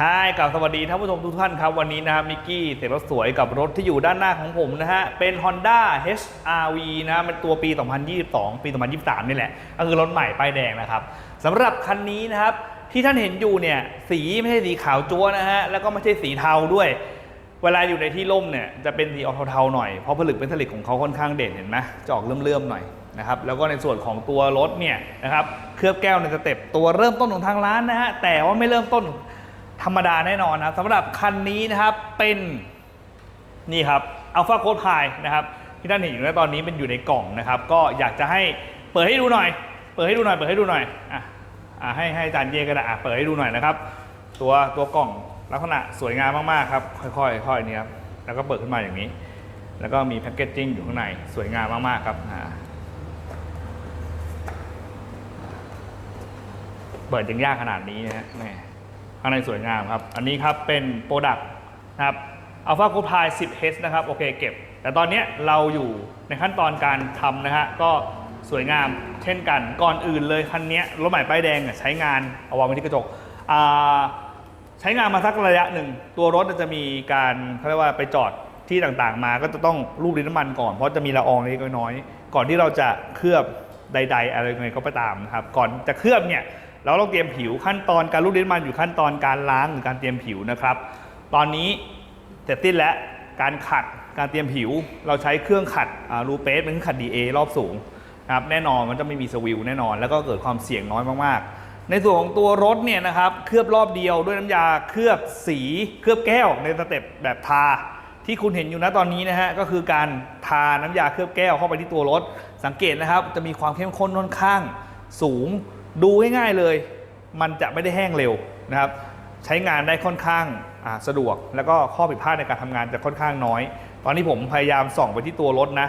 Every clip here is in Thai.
ฮายกับสวัสดีท่านผู้ชมทุกท่านครับ วันนี้นะครับมิกกี้เสกรถสวยกับรถที่อยู่ด้านหน้าของผมนะฮะ เป็น Honda HRV นะเป็นตัวปี 2022 ปี 2023 นี่แหละ ก็คือรถใหม่ป้ายแดงนะครับสำหรับคันนี้นะครับ ที่ท่านเห็นอยู่เนี่ย สีไม่ใช่สีขาวจั๊วนะฮะ แล้วก็ไม่ใช่สีเทาด้วย เวลาอยู่ในที่ร่มเนี่ย จะเป็นสีออกเทาๆหน่อย เพราะผลึกเป็นผลิตของเขาค่อนข้างเด่นเห็นไหมจะออกเลื่อมๆหน่อยนะครับแล้วก็ในส่วนของตัวรถเนี่ยนะครับเคลือบแก้วในสเต็ปตัวเริ่มต้นของทางร้านนะฮะแต่ว่าไม่เริ่มต้น ธรรมดาแน่นอนนะสำหรับคันนี้นะครับเป็นนี่ครับอัลฟาโคดพายนะครับที่ท่านเห็นอยู่ในตอนนี้เป็นอยู่ในกล่องนะครับ ก็อยากจะให้เปิดให้ดูหน่อย เปิดให้ดูหน่อย เปิดให้ดูหน่อยอะอะให้ให้อาจารย์เย่ก็ได้อะเปิดให้ดูหน่อยนะครับ ตัวตัวกล่องลักษณะสวยงามมากๆครับค่อยๆค่อยๆนี่ครับแล้วก็เปิดขึ้นมาอย่างนี้ แล้วก็มีแพคเกจจิ้งอยู่ข้างในสวยงามมากๆครับอ่าเปิดยังยากขนาดนี้นะฮะแม่ ข้างในสวยงามครับ อันนี้ครับเป็นโปรดักต์นะครับอัลฟาโคพาย 10H นะครับโอเคเก็บ แต่ตอนนี้เราอยู่ในขั้นตอนการทำนะฮะก็สวยงามเช่นกันก่อนอื่นเลยคันนี้รถใหม่ป้ายแดงใช้งานเอาวางไว้ที่กระจกใช้งานมาสักระยะหนึ่ง ตัวรถจะมีการเขาเรียกว่าไปจอดที่ต่างๆ มาก็จะต้องรูปลิ้นน้ำมันก่อนเพราะจะมีละอองเล็กน้อยๆก่อนที่เราจะเคลือบใด ๆ อะไรไงก็ไปตามนะครับก่อนจะเคลือบเนี่ย เราต้องเตรียมผิวขั้นตอนการรูปลิ้นมันอยู่ขั้นตอนการล้างหรือการเตรียมผิวนะครับ ตอนนี้เสร็จสิ้นแล้วการขัดการเตรียมผิว เราใช้เครื่องขัดรูเปสเป็นเครื่องขัด DA รอบสูงนะครับแน่นอนมันจะไม่มีสวิลแน่นอน แล้วก็เกิดความเสี่ยงน้อยมากๆ ในส่วนของตัวรถเนี่ยนะครับเคลือบรอบเดียวด้วยน้ำยาเคลือบสีเคลือบแก้วในสเต็ปแบบทา ที่คุณเห็นอยู่นะตอนนี้นะฮะก็คือการทาน้ำยาเคลือบแก้วเข้าไปที่ตัวรถ สังเกตนะครับจะมีความเข้มข้นค่อนข้างสูง ดูง่ายๆเลย มันจะไม่ได้แห้งเร็วนะครับ ใช้งานได้ค่อนข้างาสะดวก แล้วก็ข้อผิดพลาดในการทำงานจะค่อนข้างน้อย ตอนนี้ผมพยายามส่องไปที่ตัวรถนะ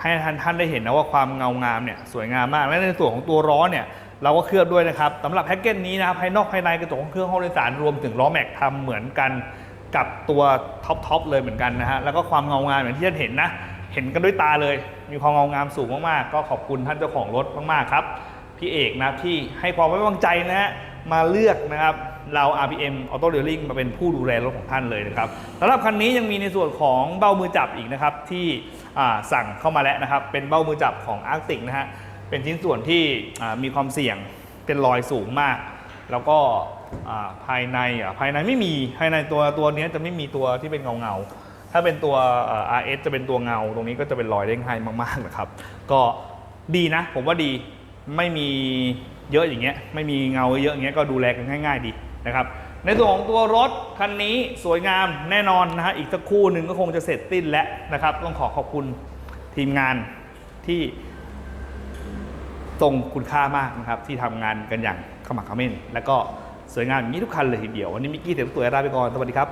ให้ท่านท่านได้เห็นนะว่าความเงางามเนี่ยสวยงามมาก และในส่วนของตัวล้อเนี่ยเราก็เคลือบด้วยนะครับสำหรับแพ็กเกจนี้นะครับภายนอกภายในกระจกของเครื่องห้องโดยสารรวมถึงล้อแม็กทำเหมือนกันกับตัวท็อปทอปเลยเหมือนกันนะฮะแล้วก็ความเงางามอย่างที่ท่านเห็นนะเห็นกันด้วยตาเลย มีความเงางามสูงมากๆ ก็ขอบคุณท่านเจ้าของรถมากๆครับ พี่เอกนะที่ให้ความไว้วางใจนะฮะมาเลือกนะครับเรา RPM Auto Dealing มาเป็นผู้ดูแลรถของท่านเลยนะครับสำหรับคันนี้ยังมีในส่วนของเบ้ามือจับอีกนะครับที่สั่งเข้ามาแล้วนะครับ เป็นเบ้ามือจับของ Arctic นะฮะเป็นชิ้นส่วนที่มีความเสี่ยงเป็นรอยสูงมาก แล้วก็ภายในภายในไม่มีภายในตัวตัวนี้จะไม่มีตัวที่เป็นเงาเงาถ้าเป็นตัว RS จะเป็นตัวเงา ตรงนี้ก็จะเป็นรอยเด้งให้มากๆนะครับ ก็ดีนะ ผมว่าดี ไม่มีเยอะอย่างเงี้ยไม่มีเงาเยอะอย่างเงี้ยก็ดูแลกันง่าย ๆ ดีนะครับในส่วนของตัวรถคันนี้สวยงามแน่นอนนะฮะอีกสักคู่หนึ่งก็คงจะเสร็จสิ้นแล้วนะครับ ต้องขอขอบคุณทีมงานที่ทรงคุณค่ามากนะครับ ที่ทำงานกันอย่างขมักเขม้นและก็สวยงามอย่างนี้ทุกคันเลยทีเดียววันนี้มิกกี้เสียงสวยลาไปก่อนสวัสดีครับ